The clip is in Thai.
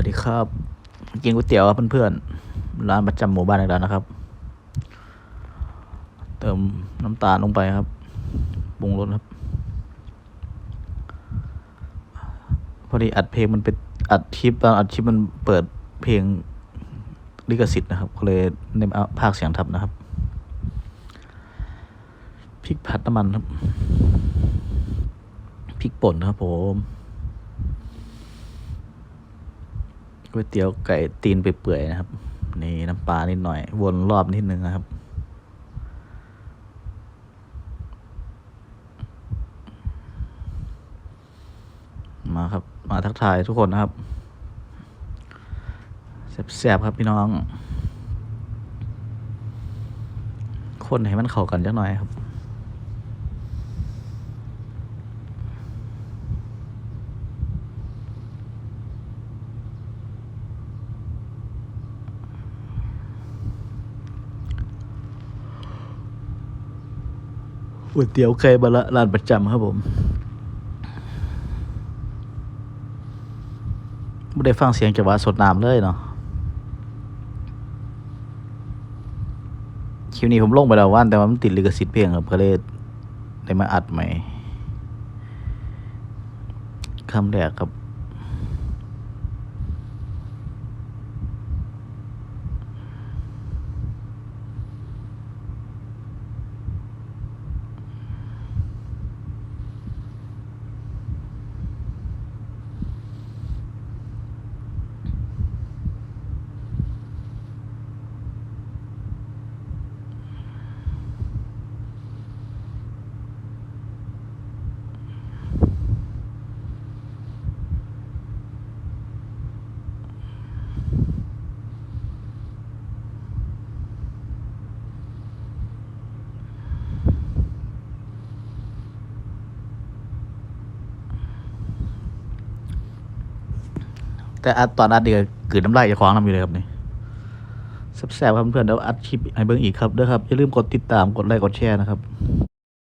วัสดีครับ กินก๋วยเตี๋ยวครับเพื่อนๆร้านประจำหมู่บ้านอีกแล้วนะครับ เติมน้ำตาลลงไปครับปรุงรสครับ พอดีอัดเพลงมันเป็นอัดคลิปตอนอัดคลิปมันเปิดเพลงลิขสิทธิ์นะครับก็เลยในเอาภาคเสียงทับนะครับพริกผัดน้ำมันครับพริกป่นครับผม ก๋วยเตี๋ยวไก่ตีนไปเปื่อยนะครับ นี่น้ำปลานิดหน่อย วนรอบนิดนึงนะครับ มาครับ มาทักทายทุกคนนะครับแซ่บๆครับพี่น้อง คนให้มันเข้ากันจักหน่อยครับ ก๋วยเตี๋ยวไก่บะละร้านประจำครับผมไม่ได้ฟังเสียงจากว่าสดน้ำเลยเนาะคลิวนี้ผมลงไปแล้วว่านแต่ว่ามันติดลิขสิทธิ์เพลงครับก็เลยได้มาอัดใหม่คำแรกครับ แต่อัดตอนอัดเดียวกืนน้ำลายจะคว้างน้ำอยู่เลยครับนี่แซ่บๆครับเพื่อนเดี๋ยวอัดคลิปให้เบิ่งอีกครับเด้อครับอย่าลืมกดติดตามกดไลค์กดแชร์นะครับ